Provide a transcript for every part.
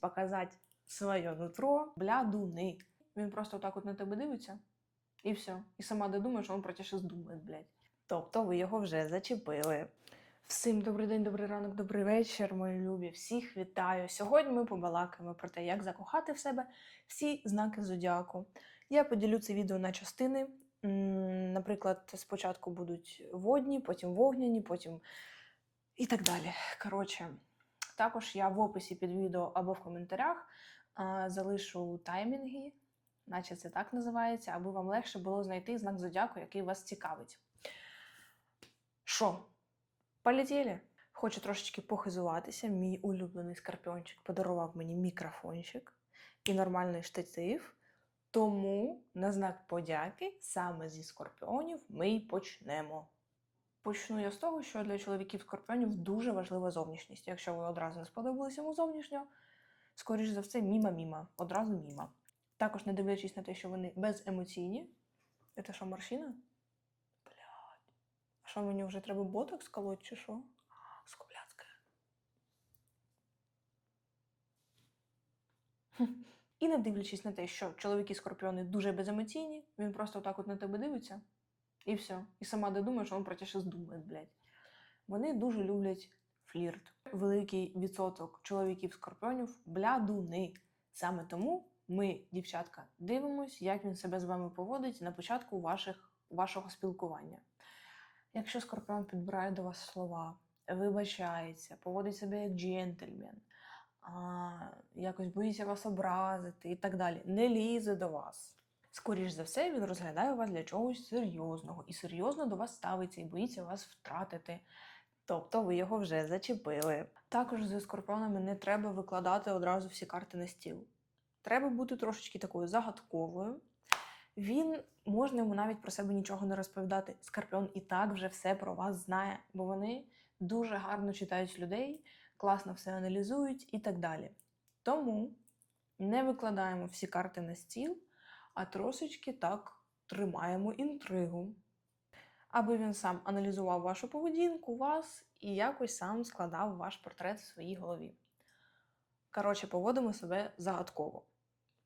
показати своє нутро, блядуни. Він просто так от на тебе дивиться, і все. І сама додумає, що він про тебе щось думає, блядь. Тобто ви його вже зачепили. Всім добрий день, добрий ранок, добрий вечір, мої любі. Всіх вітаю. Сьогодні ми побалакаємо про те, як закохати в себе всі знаки зодіаку. Я поділю це відео на частини. Наприклад, спочатку будуть водні, потім вогняні, потім і так далі. Коротше, також я в описі під відео або в коментарях залишу таймінги, наче це так називається, аби вам легше було знайти знак зодіаку, який вас цікавить. Що? Полетіли? Хочу трошечки похизуватися. Мій улюблений скорпіончик подарував мені мікрофончик і нормальний штатив. Тому на знак подяки саме зі скорпіонів ми й почнемо. Почну я з того, що для чоловіків скорпіонів дуже важлива зовнішність. Якщо ви одразу не сподобалися йому зовнішньо, скоріш за все, міма-міма, одразу міма. Також не дивлячись на те, що вони беземоційні. Це що, морщина? Блядь. А що мені вже треба ботокс колоть, чи що? Скобляцька. І не дивлячись на те, що чоловіки скорпіони дуже беземоційні, він просто так от на тебе дивиться, і все. І сама додумає, що він про тебе щось думає, блядь. Вони дуже люблять флірт. Великий відсоток чоловіків скорпіонів блядуни. Саме тому ми, дівчатка, дивимось, як він себе з вами поводить на початку ваших, вашого спілкування. Якщо скорпіон підбирає до вас слова, вибачається, поводить себе як джентльмен, а, якось боїться вас образити і так далі, не лізе до вас. Скоріш за все, він розглядає вас для чогось серйозного і серйозно до вас ставиться і боїться вас втратити. Тобто ви його вже зачепили. Також зі скорпіонами не треба викладати одразу всі карти на стіл. Треба бути трошечки такою загадковою. Він можна йому навіть про себе нічого не розповідати. Скорпіон і так вже все про вас знає, бо вони дуже гарно читають людей, класно все аналізують і так далі. Тому не викладаємо всі карти на стіл, а трошечки так тримаємо інтригу. Аби він сам аналізував вашу поведінку, вас і якось сам складав ваш портрет в своїй голові. Коротше, поводимо себе загадково.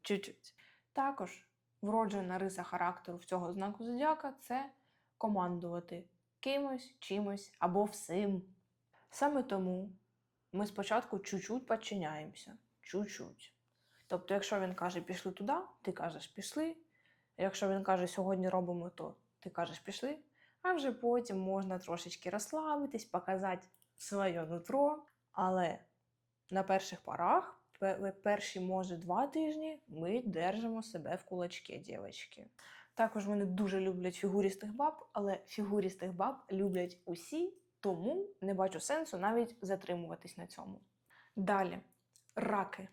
Чуть-чуть. Також вроджена риса характеру в цього знаку зодіака це командувати кимось, чимось або всім. Саме тому ми спочатку чуть-чуть підчиняємося. Чуть-чуть. Тобто, якщо він каже, пішли туди, ти кажеш пішли. Якщо він каже, сьогодні робимо то, ти кажеш пішли. А вже потім можна трошечки розслабитись, показати своє нутро. Але на перших порах, перші, може, два тижні, ми держимо себе в кулачки, дівчатки. Також вони дуже люблять фігурістих баб, але фігурістих баб люблять усі, тому не бачу сенсу навіть затримуватись на цьому. Далі, раки.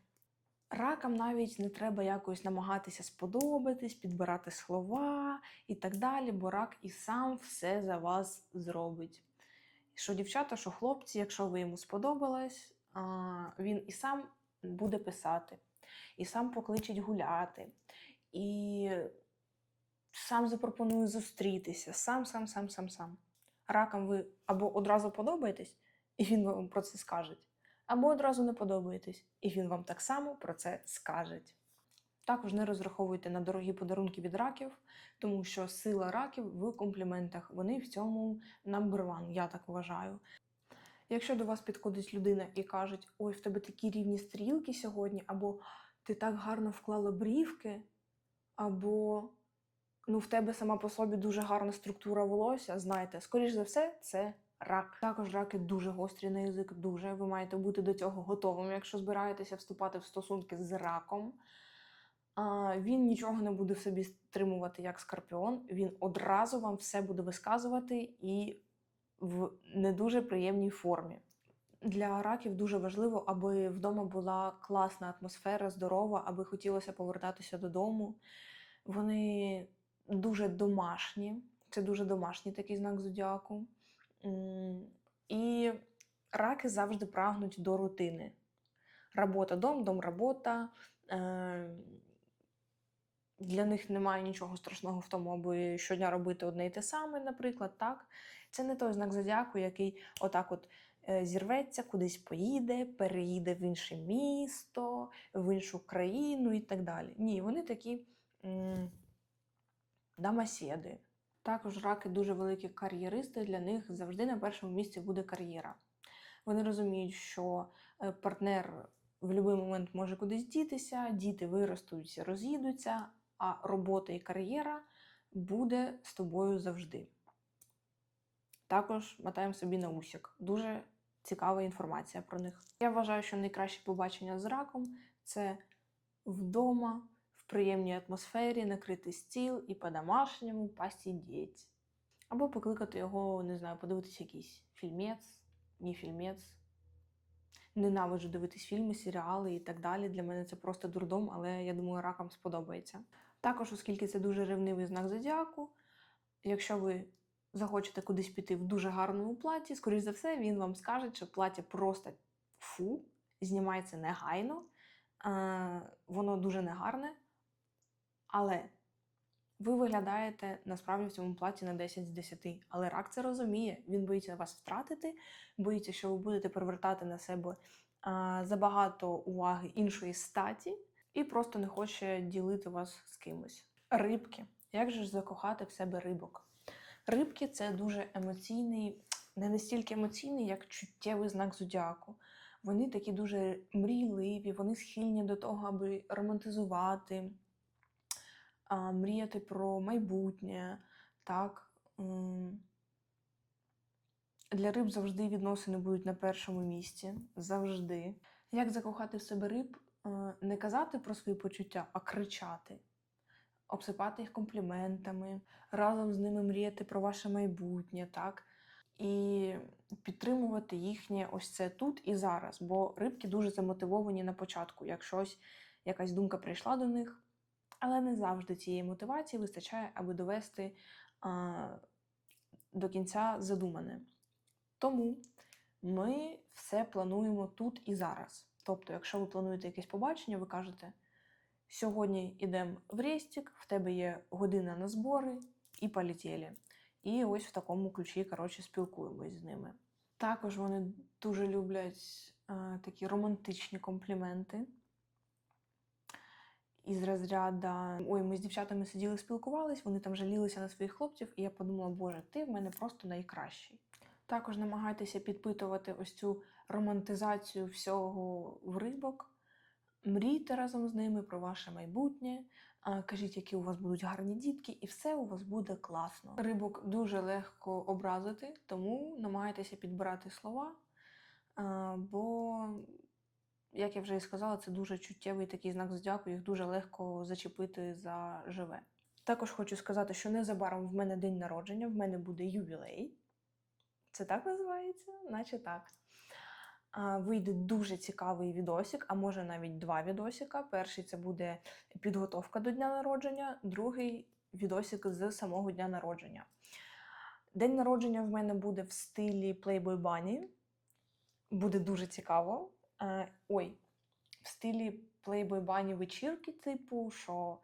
Ракам навіть не треба якось намагатися сподобатись, підбирати слова і так далі, бо рак і сам все за вас зробить. Що дівчата, що хлопці, якщо ви йому сподобалось, він і сам буде писати, і сам покличить гуляти, і сам запропонує зустрітися, сам, сам, сам, сам, сам. Ракам ви або одразу подобаєтесь, і він вам про це скаже, або одразу не подобаєтесь, і він вам так само про це скаже. Також не розраховуйте на дорогі подарунки від раків, тому що сила раків в компліментах. Вони в цьому number one, я так вважаю. Якщо до вас підходить людина і кажуть, ой, в тебе такі рівні стрілки сьогодні, або ти так гарно вклала брівки, або ну, в тебе сама по собі дуже гарна структура волосся, знайте, скоріш за все, це рак. Також раки дуже гострі на язик, дуже. Ви маєте бути до цього готовим, якщо збираєтеся вступати в стосунки з раком. Він нічого не буде в собі стримувати як скорпіон. Він одразу вам все буде висказувати і в не дуже приємній формі. Для раків дуже важливо, аби вдома була класна атмосфера, здорова, аби хотілося повертатися додому. Вони дуже домашні, це дуже домашній такий знак зодіаку. І раки завжди прагнуть до рутини. Робота, дом, дом, робота. Е, Для них немає нічого страшного в тому, аби щодня робити одне і те саме, наприклад, так. Це не той знак зодіаку, який отак от е, зірветься, кудись поїде, переїде в інше місто, в іншу країну і так далі. Ні, вони такі м, дамасєди. Також раки дуже великі кар'єристи, для них завжди на першому місці буде кар'єра. Вони розуміють, що е, партнер в будь-який момент може кудись дітися, діти виростуть, роз'їдуться, а робота і кар'єра буде з тобою завжди. Також мотаємо собі на усік. Дуже цікава інформація про них. Я вважаю, що найкраще побачення з раком це вдома, приємній атмосфері, накрити стіл і по-домашньому посидіти. Або покликати його, не знаю, подивитися якийсь фільмець, ні фільмець. Ненавиджу дивитись фільми, серіали і так далі. Для мене це просто дурдом, але я думаю, ракам сподобається. Також, оскільки це дуже ревнивий знак зодіаку, якщо ви захочете кудись піти в дуже гарному платі, скоріш за все, він вам скаже, що плаття просто фу, знімається негайно, воно дуже негарне, але ви виглядаєте насправді в цьому платі на 10 з 10. Але рак це розуміє, він боїться вас втратити, боїться, що ви будете привертати на себе а, забагато уваги іншої статі, і просто не хоче ділити вас з кимось. Рибки. Як же ж закохати в себе рибок? Рибки це дуже емоційний, не настільки емоційний, як чуттєвий знак зодіаку. Вони такі дуже мрійливі, вони схильні до того, аби романтизувати, а, мріяти про майбутнє. Так. Для риб завжди відносини будуть на першому місці. Завжди. Як закохати в себе риб? Е, Не казати про свої почуття, а кричати, обсипати їх компліментами, разом з ними мріяти про ваше майбутнє, так? І підтримувати їхнє ось це тут і зараз. Бо рибки дуже замотивовані на початку, як щось, якась думка прийшла до них. Але не завжди цієї мотивації вистачає, аби довести а, до кінця задумане. Тому ми все плануємо тут і зараз. Тобто, якщо ви плануєте якесь побачення, ви кажете: сьогодні йдемо в рестик, в тебе є година на збори і полетіли. І ось в такому ключі, коротше, спілкуємось з ними. Також вони дуже люблять е, такі романтичні компліменти. Із розряду ой, ми з дівчатами сиділи, спілкувались, вони там жалілися на своїх хлопців, і я подумала, боже, ти в мене просто найкращий. Також намагайтеся підпитувати ось цю романтизацію всього в рибок. Мрійте разом з ними про ваше майбутнє, кажіть, які у вас будуть гарні дітки, і все у вас буде класно. Рибок дуже легко образити, тому намагайтеся підбирати слова, бо, як я вже і сказала, це дуже чуттєвий такий знак зодіаку, їх дуже легко зачепити за живе. Також хочу сказати, що незабаром в мене день народження, в мене буде ювілей. Це так називається? Наче так. Вийде дуже цікавий відосик, а може навіть два відосика. Перший це буде підготовка до дня народження, другий відосик з самого дня народження. День народження в мене буде в стилі Playboy Bunny. Буде дуже цікаво. Е, Ой, в стилі Playboy Bunny вечірки, типу, що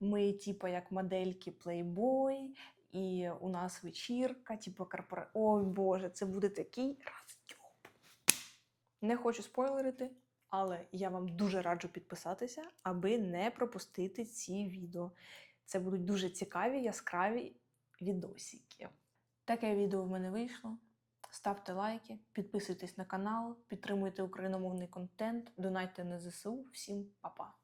ми, типу, як модельки Playboy, і у нас вечірка, типу корпора... Ой Боже, це буде такий роздьоб. Не хочу спойлерити, але я вам дуже раджу підписатися, аби не пропустити ці відео. Це будуть дуже цікаві, яскраві відосики. Таке відео в мене вийшло. Ставте лайки, підписуйтесь на канал, підтримуйте україномовний контент, донайте на ЗСУ. Всім па-па!